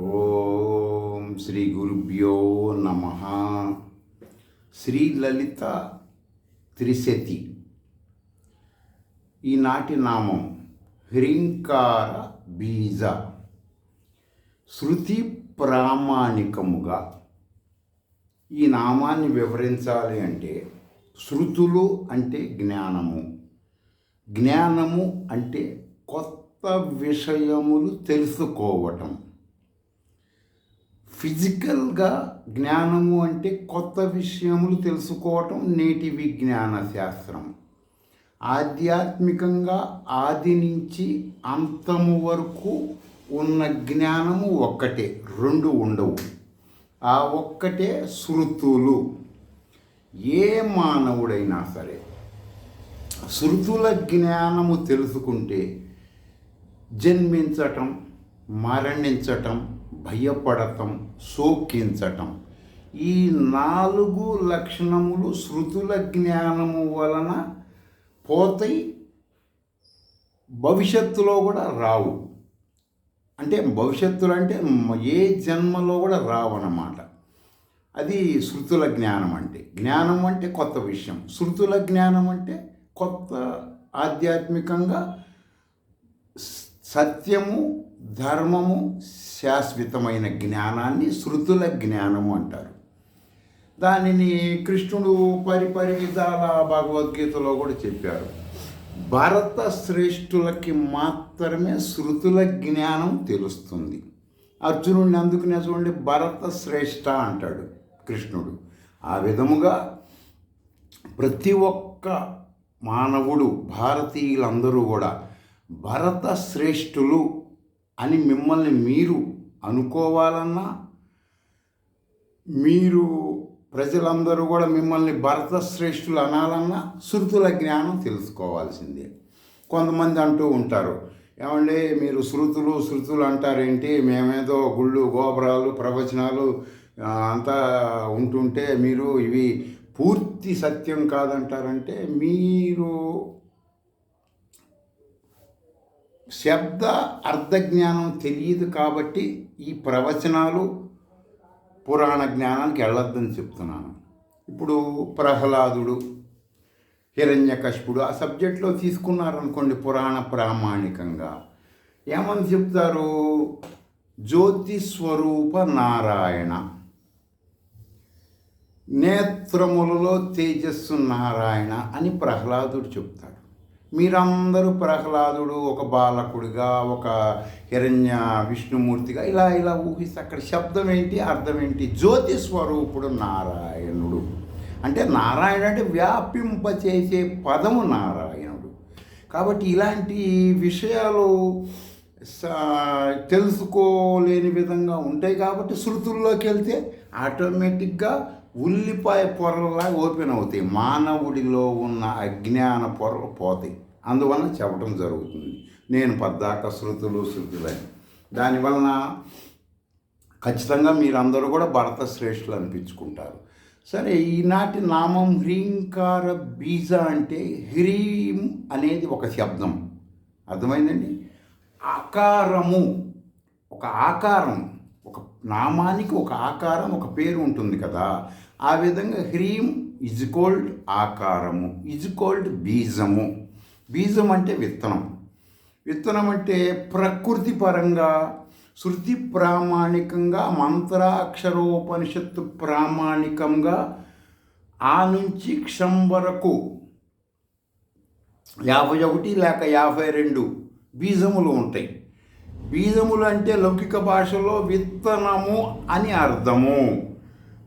ఓం శ్రీ గురుభ్యో నమ. శ్రీ లలిత త్రిశతి. ఈనాటి నామం హ్రీంకార బీజ. శృతి ప్రామాణికముగా. ఈ నామాన్ని వివరించాలి అంటే శృతులు అంటే జ్ఞానము. జ్ఞానము అంటే కొత్త విషయములు తెలుసుకోవటం. ఫిజికల్గా జ్ఞానము అంటే కొత్త విషయములు తెలుసుకోవటం నేటి విజ్ఞాన శాస్త్రం. ఆధ్యాత్మికంగా ఆది నుంచి అంతము వరకు ఉన్న జ్ఞానము ఒక్కటే రెండు ఉండవు. ఆ ఒక్కటే శృతులు. ఏ మానవుడైనా సరే శృతుల జ్ఞానము తెలుసుకుంటే జన్మించటం మరణించటం భయపడటం శోకించటం. ఈ నాలుగు లక్షణములు శృతుల జ్ఞానము వలన పోతాయి భవిష్యత్తులో కూడా రావు. అంటే భవిష్యత్తులో అంటే ఏ జన్మలో కూడా రావు అన్నమాట అది శృతుల జ్ఞానం అంటే. జ్ఞానం అంటే కొత్త విషయం. శృతుల జ్ఞానం అంటే కొత్త ఆధ్యాత్మికంగా సత్యము ధర్మము శాశ్వతమైన జ్ఞానాన్ని శృతుల జ్ఞానము అంటారు. దానిని కృష్ణుడు పరిపరి విధాల భగవద్గీతలో కూడా చెప్పారు. భరత శ్రేష్ఠులకి మాత్రమే శృతుల జ్ఞానం తెలుస్తుంది. అర్జునుడిని అందుకునే చూడండి భరత శ్రేష్ఠ అంటాడు కృష్ణుడు. ఆ విధముగా ప్రతి ఒక్క మానవుడు భారతీయులందరూ కూడా భరత శ్రేష్ఠులు అని మిమ్మల్ని మీరు అనుకోవాలన్నా మీరు ప్రజలందరూ కూడా మిమ్మల్ని భరత శ్రేష్ఠులు అనాలన్నా శృతుల జ్ఞానం తెలుసుకోవాల్సిందే. కొంతమంది అంటూ ఉంటారు ఏమండి మీరు శృతులు శృతులు అంటారేంటి? మేమేదో గుళ్ళు గోపురాలు ప్రవచనాలు అంతా ఉంటుంటే మీరు ఇవి పూర్తి సత్యం కాదంటారంటే మీరు శబ్ద అర్థజ్ఞానం తెలియదు కాబట్టి ఈ ప్రవచనాలు పురాణ జ్ఞానానికి వెళ్ళొద్దని చెప్తున్నాను. ఇప్పుడు ప్రహ్లాదుడు హిరణ్యకశిపుడు ఆ సబ్జెక్ట్లో తీసుకున్నారనుకోండి పురాణ ప్రామాణికంగా. ఏమని చెప్తారు? జ్యోతి స్వరూప నారాయణ. నేత్రములలో తేజస్సు నారాయణ అని ప్రహ్లాదుడు చెప్తాడు. మీరందరూ ప్రహ్లాదుడు ఒక బాలకుడిగా ఒక హిరణ్య విష్ణుమూర్తిగా ఇలా ఇలా ఊహిస్తే అక్కడ శబ్దం ఏంటి అర్థం ఏంటి? జ్యోతి స్వరూపుడు నారాయణుడు. అంటే నారాయణ అంటే వ్యాపింపచేసే పదము నారాయణుడు. కాబట్టి ఇలాంటి విషయాలు తెలుసుకోలేని విధంగా ఉంటాయి కాబట్టి శృతుల్లోకి వెళ్తే ఆటోమేటిక్గా ఉల్లిపాయ పొరలలా ఓపెన్ అవుతాయి. మానవుడిలో ఉన్న అజ్ఞాన పొరలు పోతాయి. అందువలన చెప్పడం జరుగుతుంది. నేను పద్దాక శృతులు శృతులని. దానివలన ఖచ్చితంగా మీరందరూ కూడా భరత శ్రేష్ఠులు అనిపించుకుంటారు. సరే ఈనాటి నామం హ్రీంకార బీజ అంటే హ్రీం అనేది ఒక శబ్దం. అర్థమైందండి? ఆకారము. ఒక ఆకారం ఒక నామానికి ఒక ఆకారం ఒక పేరు ఉంటుంది కదా. ఆ విధంగా హ్రీం ఇజ్ కోల్డ్ ఆకారము ఇజ్ కోల్డ్ బీజము. బీజం అంటే విత్తనం. విత్తనం అంటే ప్రకృతి పరంగా శృతి ప్రామాణికంగా మంత్రాక్షరోపనిషత్తు ప్రామాణికంగా ఆ నుంచి క్షం వరకు యాభై ఒకటి లేక యాభై రెండు బీజములు ఉంటాయి. బీజములు అంటే లౌకిక భాషలో విత్తనము అని అర్థము.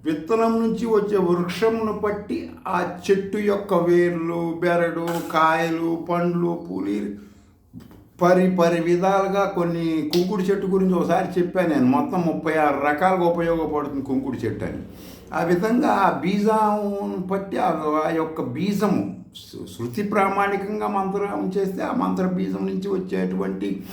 విత్తనం నుంచి వచ్చే వృక్షమును బట్టి ఆ చెట్టు యొక్క వేర్లు బెరడు కాయలు పండ్లు పూలి పరి పరి విధాలుగా కొన్ని కుంకుడు చెట్టు గురించి ఒకసారి చెప్పాను నేను. మొత్తం ముప్పై ఆరు రకాలుగా ఉపయోగపడుతుంది కుంకుడు చెట్టు అని. ఆ విధంగా ఆ బీజం బట్టి ఆ యొక్క బీజము శృతి ప్రామాణికంగా మంత్రం చేస్తే ఆ మంత్ర బీజం నుంచి వచ్చేటువంటి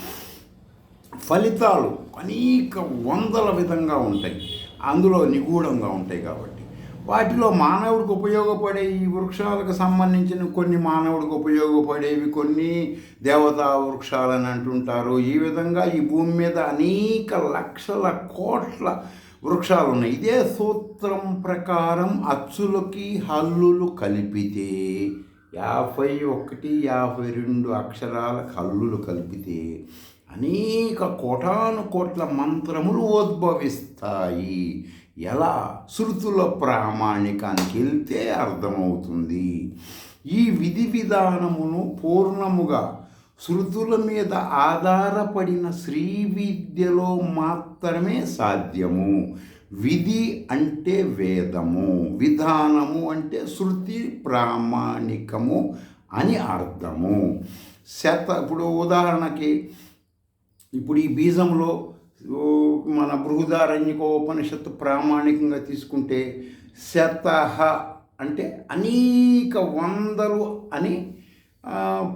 ఫలితాలు అనేక వందల విధంగా ఉంటాయి. అందులో నిగూఢంగా ఉంటాయి కాబట్టి. వాటిలో మానవుడికి ఉపయోగపడే ఈ వృక్షాలకు సంబంధించిన కొన్ని మానవుడికి ఉపయోగపడేవి కొన్ని దేవతా వృక్షాలని అంటుంటారు. ఈ విధంగా ఈ భూమి మీద అనేక లక్షల కోట్ల వృక్షాలు ఉన్నాయి. ఇదే సూత్రం ప్రకారం అచ్చులకి హల్లులు కలిపితే యాభై ఒకటి యాభై రెండు అక్షరాల కల్లులు కలిపితే అనేక కోటాను కోట్ల మంత్రములు ఉద్భవిస్తాయి. ఎలా? శృతుల ప్రామాణికానికి వెళ్తే అర్థమవుతుంది. ఈ విధి విధానమును పూర్ణముగా శృతుల మీద ఆధారపడిన శ్రీ విద్యలో మాత్రమే సాధ్యము. విధి అంటే వేదము విధానము అంటే శృతి ప్రామాణికము అని అర్థము. శత ఇప్పుడు ఉదాహరణకి ఇప్పుడు ఈ బీజంలో మన మన బృహదారణ్యకోపనిషత్తు ప్రామాణికంగా తీసుకుంటే శత అంటే అనేక వందలు అని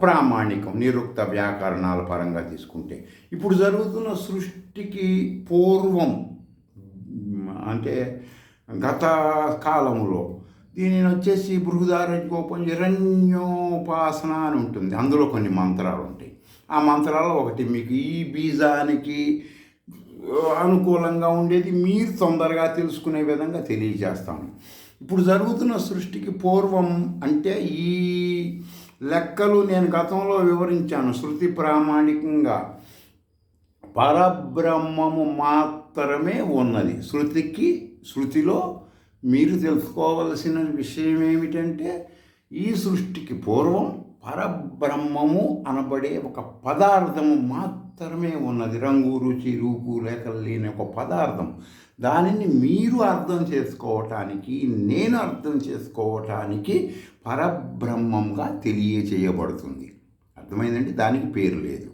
ప్రామాణికం నిరుక్త వ్యాకరణాల పరంగా తీసుకుంటే. ఇప్పుడు జరుగుతున్న సృష్టికి పూర్వం అంటే గత కాలంలో దీనిని వచ్చేసి బృహదారణ్యకోపం హిరణ్యోపాసన అని ఉంటుంది. అందులో కొన్ని మంత్రాలు ఉంటాయి ఆ మంత్రాల్లో ఒకటి మీకు ఈ బీజానికి అనుకూలంగా ఉండేది మీరు తొందరగా తెలుసుకునే విధంగా తెలియజేస్తాను. ఇప్పుడు జరుగుతున్న సృష్టికి పూర్వం అంటే ఈ లెక్కలు నేను గతంలో వివరించాను. శృతి ప్రామాణికంగా పరబ్రహ్మము మాత్రమే ఉన్నది. శృతికి శృతిలో మీరు తెలుసుకోవలసిన విషయం ఏమిటంటే ఈ సృష్టికి పూర్వం పరబ్రహ్మము అనబడే ఒక పదార్థము మాత్రమే ఉన్నది. రంగు రుచి రూపు లేఖలు లేని ఒక పదార్థం. దానిని మీరు అర్థం చేసుకోవటానికి నేను అర్థం చేసుకోవటానికి పరబ్రహ్మంగా తెలియచేయబడుతుంది అర్థమైందండి? దానికి పేరు లేదు.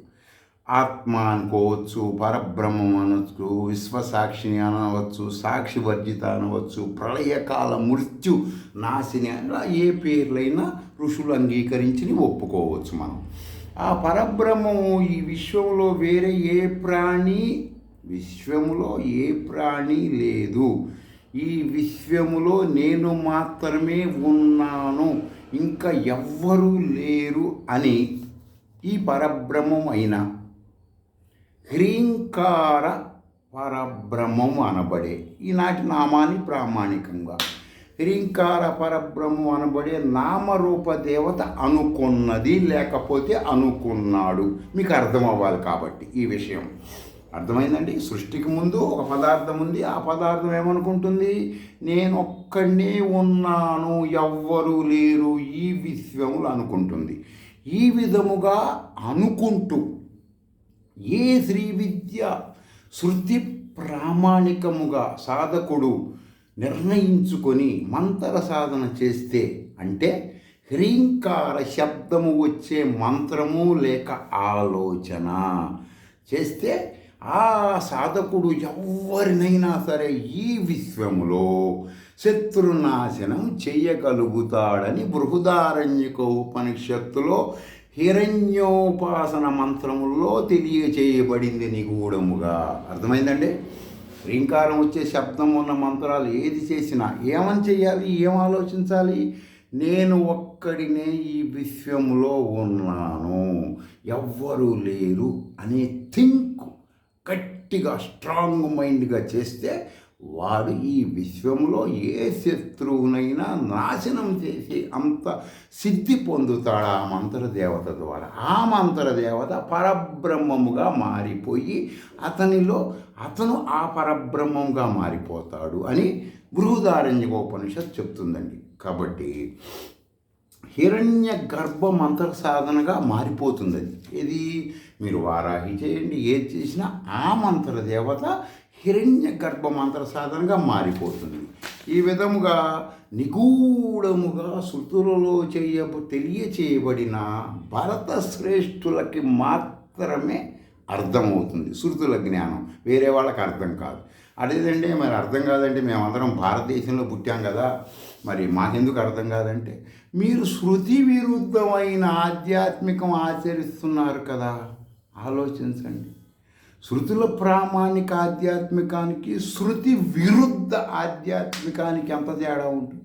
ఆత్మ అనుకోవచ్చు పరబ్రహ్మం అనవచ్చు విశ్వసాక్షిని అనవచ్చు సాక్షి వర్జిత అనవచ్చు ప్రళయకాల మృత్యు నాశిని అలా ఏ పేర్లైనా ఋషులు అంగీకరించి ఒప్పుకోవచ్చు మనం. ఆ పరబ్రహ్మము ఈ విశ్వంలో వేరే ఏ ప్రాణి విశ్వములో ఏ ప్రాణి లేదు. ఈ విశ్వములో నేను మాత్రమే ఉన్నాను ఇంకా ఎవ్వరూ లేరు అని ఈ పరబ్రహ్మం అయినా హ్రీంకార పరబ్రహ్మం అనబడే ఈనాటి నామాన్ని ప్రామాణికంగా. హ్రీంకార పరబ్రహ్మం అనబడే నామరూప దేవత అనుకున్నది లేకపోతే అనుకున్నాడు. మీకు అర్థం అవ్వాలి కాబట్టి ఈ విషయం. అర్థమైందండి? సృష్టికి ముందు ఒక పదార్థం ఉంది. ఆ పదార్థం ఏమనుకుంటుంది? నేను ఒక్కడే ఉన్నాను ఎవ్వరూ లేరు ఈ విశ్వములు అనుకుంటుంది. ఈ విధముగా అనుకుంటూ ఏ శ్రీ విద్య శృతి ప్రామాణికముగా సాధకుడు నిర్ణయించుకొని మంత్ర సాధన చేస్తే అంటే హ్రీంకార శబ్దము వచ్చే మంత్రము లేక ఆలోచన చేస్తే ఆ సాధకుడు ఎవరినైనా సరే ఈ విశ్వములో శత్రునాశనం చేయగలుగుతాడని బృహదారణ్యక ఉపనిషత్తులో హిరణ్యోపాసన మంత్రములో తెలియచేయబడింది నిగూఢముగా. అర్థమైందండి? శ్రీంకారం వచ్చే శబ్దం ఉన్న మంత్రాలు ఏది చేసినా ఏమని చెయ్యాలి ఏం ఆలోచించాలి? నేను ఒక్కడినే ఈ విశ్వంలో ఉన్నాను. ఎవ్వరూ లేరు అనే థింక్ గట్టిగా స్ట్రాంగ్ మైండ్గా చేస్తే వాడు ఈ విశ్వంలో ఏ శత్రువునైనా నాశనం చేసి అంత సిద్ధి పొందుతాడు ఆ మంత్రదేవత ద్వారా? ఆ మంత్రదేవత పరబ్రహ్మముగా మారిపోయి అతనిలో అతను ఆ పరబ్రహ్మంగా మారిపోతాడు అని బృహదారణ్యకోపనిషత్ చెప్తుందండి. కాబట్టి హిరణ్య గర్భ మంత్ర సాధనగా మారిపోతుంది అది ఇది మీరు వారాహి చేయండి ఏది చేసినా ఆ మంత్రదేవత హిరణ్య గర్భమంతర సాధనగా మారిపోతుంది. ఈ విధముగా నిగూఢముగా శృతులలో చేయ తెలియచేయబడిన భరత శ్రేష్ఠులకి మాత్రమే అర్థమవుతుంది శృతుల జ్ఞానం. వేరే వాళ్ళకి అర్థం కాదు. అదేదంటే మరి అర్థం కాదంటే మేమందరం భారతదేశంలో పుట్టాం కదా మరి మాకెందుకు అర్థం కాదంటే మీరు శృతి విరుద్ధమైన ఆధ్యాత్మికం ఆచరిస్తున్నారు కదా ఆలోచించండి. శృతుల ప్రామాణిక ఆధ్యాత్మికానికి శృతి విరుద్ధ ఆధ్యాత్మికానికి ఎంత తేడా ఉంటుంది?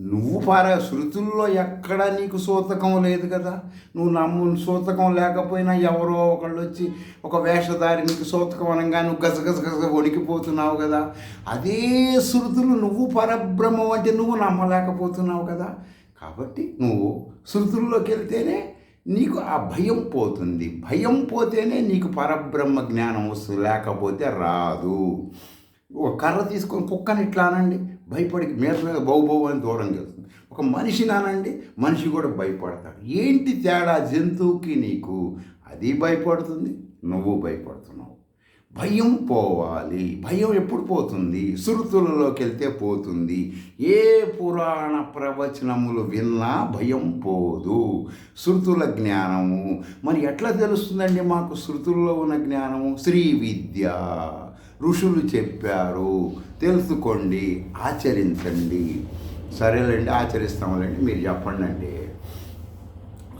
నువ్వు పారా శృతుల్లో ఎక్కడ నీకు సూతకం లేదు కదా? నువ్వు నమ్ము సూతకం లేకపోయినా ఎవరో ఒకళ్ళు వచ్చి ఒక వేషధారి నీకు సూతకం అనగా నువ్వు గజగజ గజ వణికిపోతున్నావు కదా? అదే శృతులు నువ్వు పరబ్రహ్మం అంటే నువ్వు నమ్మలేకపోతున్నావు కదా? కాబట్టి నువ్వు శృతుల్లోకి వెళ్తేనే నీకు ఆ భయం పోతుంది. భయం పోతేనే నీకు పరబ్రహ్మ జ్ఞానం వస్తుంది. లేకపోతే రాదు. ఒక కర్ర తీసుకొని కుక్కని ఇట్లా అనండి. భయపడి మీద మీద బౌబౌ అని దూరం చేస్తుంది. ఒక మనిషిని అనండి. మనిషి కూడా భయపడతాడు. ఏంటి తేడా జంతువుకి నీకు? అది భయపడుతుంది. నువ్వు భయపడుతున్నావు. భయం పోవాలి. భయం ఎప్పుడు పోతుంది? శృతులలోకి వెళ్తే పోతుంది. ఏ పురాణ ప్రవచనములు విన్నా భయం పోదు. శృతుల జ్ఞానము. మరి ఎట్లా తెలుస్తుందండి మాకు శృతుల్లో ఉన్న జ్ఞానము? శ్రీ విద్య. ఋషులు చెప్పారు. తెలుసుకోండి. ఆచరించండి. సరేలేండి ఆచరిస్తాములేండి. మీరు చెప్పండి అండి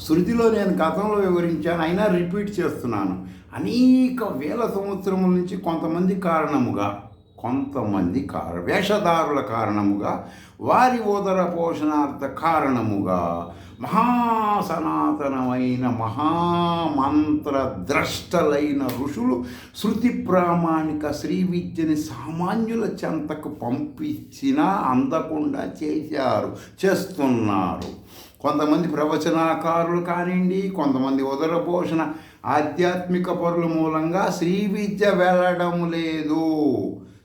శృతిలో నేను గతంలో వివరించాను అయినా రిపీట్ చేస్తున్నాను. అనేక వేల సంవత్సరముల నుంచి కొంతమంది కారణముగా కొంతమంది కార వేషధారుల కారణముగా వారి ఉదర పోషణార్థ కారణముగా మహాసనాతనమైన మహామంత్రద్రష్టలైన ఋషులు శృతి ప్రామాణిక శ్రీ విద్యని సామాన్యుల చెంతకు పంపించినా అందకుండా చేశారు చేస్తున్నారు. కొంతమంది ప్రవచనాకారులు కానివ్వండి కొంతమంది ఉదరపోషణ ఆధ్యాత్మిక పరుల మూలంగా శ్రీ విద్య వెళ్ళడం లేదు.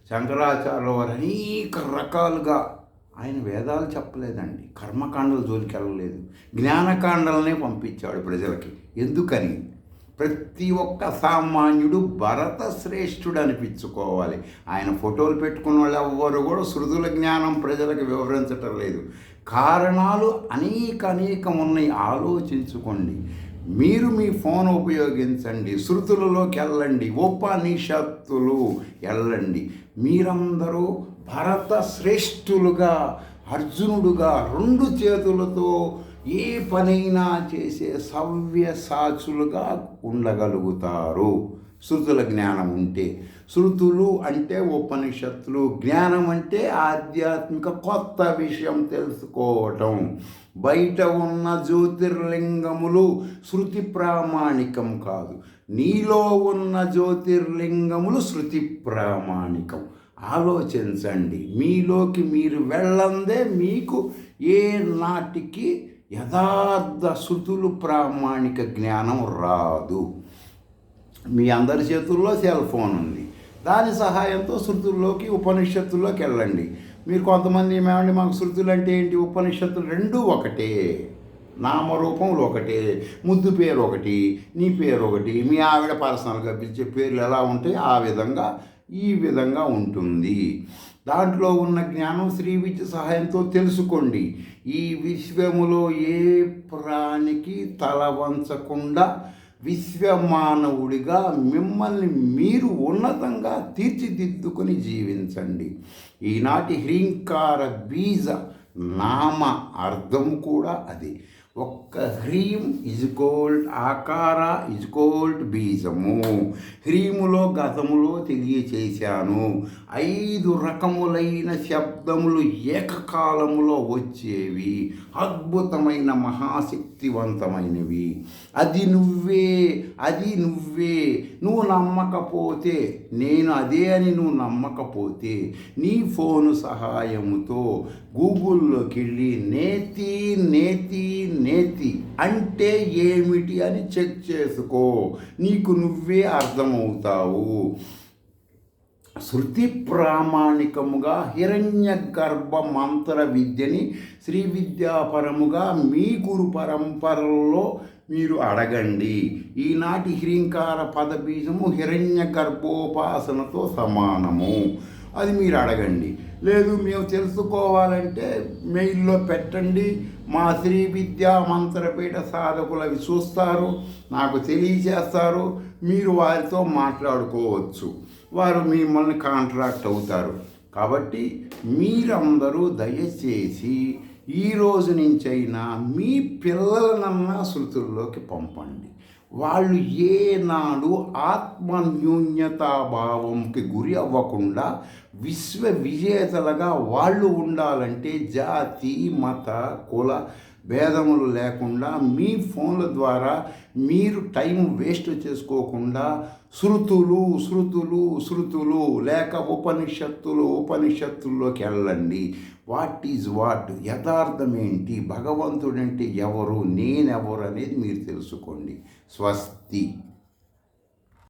శంకరాచార్యుల వారు అనేక రకాలుగా ఆయన వేదాలు చెప్పలేదండి. కర్మకాండల జోలికి వెళ్ళలేదు. జ్ఞానకాండలనే పంపించాడు ప్రజలకి. ఎందుకని? ప్రతి ఒక్క సామాన్యుడు భరత శ్రేష్ఠుడు అనిపించుకోవాలి. ఆయన ఫోటోలు పెట్టుకున్న వాళ్ళు ఎవ్వరు కూడా శృతుల జ్ఞానం ప్రజలకు వివరించటం లేదు. కారణాలు అనేక అనేకం ఉన్నాయి ఆలోచించుకోండి. మీరు మీ ఫోన్ ఉపయోగించండి. శృతులలోకి వెళ్ళండి. ఉపనిషత్తులు వెళ్ళండి. మీరందరూ భరత శ్రేష్ఠులుగా అర్జునుడుగా రెండు చేతులతో ఏ పనైనా చేసే సవ్య సాచులుగా ఉండగలుగుతారు. శృతుల జ్ఞానం ఉంటే శృతులు అంటే ఉపనిషత్తులు. జ్ఞానం అంటే ఆధ్యాత్మిక కొత్త విషయం తెలుసుకోవటం బయట ఉన్న జ్యోతిర్లింగములు శృతి ప్రామాణికం కాదు. నీలో ఉన్న జ్యోతిర్లింగములు శృతి ప్రామాణికం. ఆలోచించండి. మీలోకి మీరు వెళ్ళందే మీకు ఏ నాటికి యథార్థ శృతులు ప్రామాణిక జ్ఞానం రాదు. మీ అందరి చేతుల్లో సెల్ ఫోన్ ఉంది. దాని సహాయంతో శృతుల్లోకి ఉపనిషత్తుల్లోకి వెళ్ళండి. మీరు కొంతమంది ఏమండి మాకు శృతులు అంటే ఏంటి? ఉపనిషత్తులు రెండూ ఒకటే. నామరూపములు ఒకటే. ముద్దు పేరు ఒకటి నీ పేరు ఒకటి. మీ ఆవిడ పర్సనల్గా పిలిచే పేర్లు ఎలా ఉంటాయి ఆ విధంగా ఈ విధంగా ఉంటుంది. దాంట్లో ఉన్న జ్ఞానం శ్రీ విద్య సహాయంతో తెలుసుకోండి. ఈ విశ్వములో ఏ ప్రాణికి తల వంచకుండా విశ్వమానవుడిగా మిమ్మల్ని మీరు ఉన్నతంగా తీర్చిదిద్దుకొని జీవించండి. ఈనాటి హ్రీంకార బీజ నామ అర్థం కూడా అది. ఒక్క హ్రీం ఇజ్ గోల్డ్ ఆకార ఇజ్ గోల్డ్ బీజము. హ్రీములో గతములో తెలియచేశాను. ఐదు రకములైన శబ్దములు ఏకకాలములో వచ్చేవి. అద్భుతమైన శక్తివంతమైనవి. అది నువ్వే అది నువ్వే. నువ్వు నమ్మకపోతే నేను అదే అని నువ్వు నమ్మకపోతే నీ ఫోను సహాయముతో గూగుల్లోకి వెళ్ళి నేతి నేతి నేతి అంటే ఏమిటి అని చెక్ చేసుకో. నీకు నువ్వే అర్థమవుతావు. శృతి ప్రామాణికముగా హిరణ్య గర్భ మంత్ర విద్యని శ్రీ విద్యాపరముగా మీ గురు పరంపరలో మీరు అడగండి. ఈనాటి హ్రీంకార పదబీజము హిరణ్య గర్భోపాసనతో సమానము. అది మీరు అడగండి. లేదు మేము తెలుసుకోవాలంటే మెయిల్లో పెట్టండి. మా శ్రీ విద్యా మంత్రపీఠ సాధకులు అవి చూస్తారు నాకు తెలియజేస్తారు మీరు వారితో మాట్లాడుకోవచ్చు. వారు మిమ్మల్ని కాంట్రాక్ట్ అవుతారు. కాబట్టి మీరందరూ దయచేసి ఈ రోజు నుంచైనా మీ పిల్లలనన్నా శృతుల్లోకి పంపండి. వాళ్ళు ఏనాడు ఆత్మన్యూన్యతాభావంకి గురి అవ్వకుండా విశ్వ విజేతలుగా వాళ్ళు ఉండాలంటే జాతి మత కుల భేదములు లేకుండా మీ ఫోన్ల ద్వారా మీరు టైం వేస్ట్ చేసుకోకుండా శృతులు శృతులు శృతులు లేక ఉపనిషత్తులు ఉపనిషత్తుల్లోకి వెళ్ళండి. వాట్ ఈజ్ వాట్ యథార్థం ఏంటి? భగవంతుడంటే ఎవరు? నేనెవరు అనేది మీరు తెలుసుకోండి. స్వస్తి.